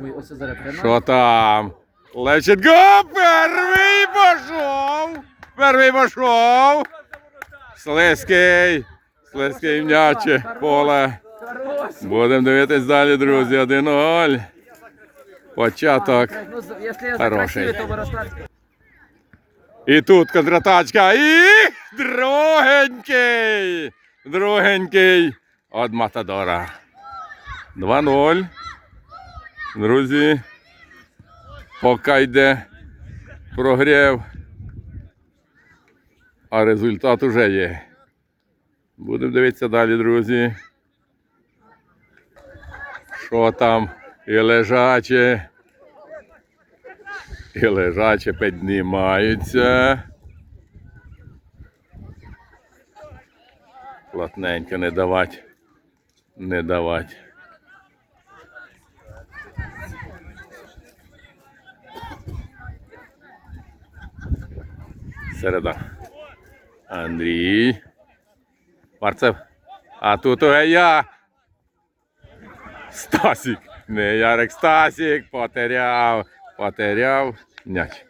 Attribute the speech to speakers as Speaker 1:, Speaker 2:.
Speaker 1: думаю, ось зараз.
Speaker 2: Що там? Let's it go! Перший пішов! Перший пішов! Слизький! Слизький м'яче, поле. Будемо дивитись далі, друзі. 1-0. Початок. Хороший. І тут контратачка. І другенький. Другенький. От Матадора. 2-0. Друзі. Поки йде прогрів. А результат уже є. Будемо дивитися далі, друзі. Що там? І лежаче. І лежаче піднімаються. Плотненько не давать. Не давать. Середа. Андрій. Марцев. А тут уже я. Стасік. Не Ярик Стасік. Потеряв. Потеряв. М'яч.